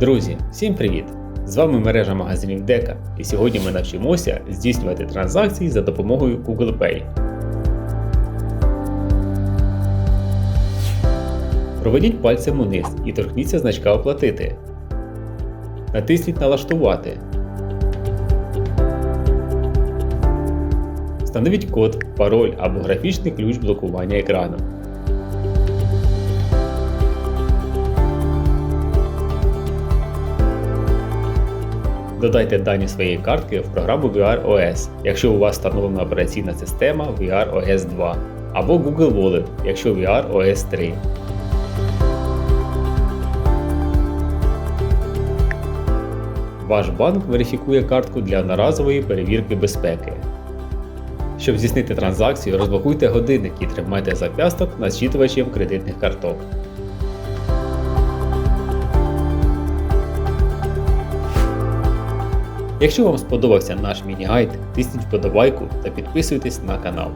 Друзі, всім привіт! З вами мережа магазинів Дека, і сьогодні ми навчимося здійснювати транзакції за допомогою Google Pay. Проведіть пальцем униз і торкніться значка Оплатити. Натисніть Налаштувати. Встановіть код, пароль або графічний ключ блокування екрану. Додайте дані своєї картки в програму VROS, якщо у вас встановлена операційна система VROS 2, або Google Wallet, якщо VROS 3. Ваш банк верифікує картку для одноразової перевірки безпеки. Щоб здійснити транзакцію, розблокуйте годинник і тримайте зап'ясток над зчитувачем кредитних карток. Якщо вам сподобався наш міні-гайд, тисніть вподобайку та підписуйтесь на канал.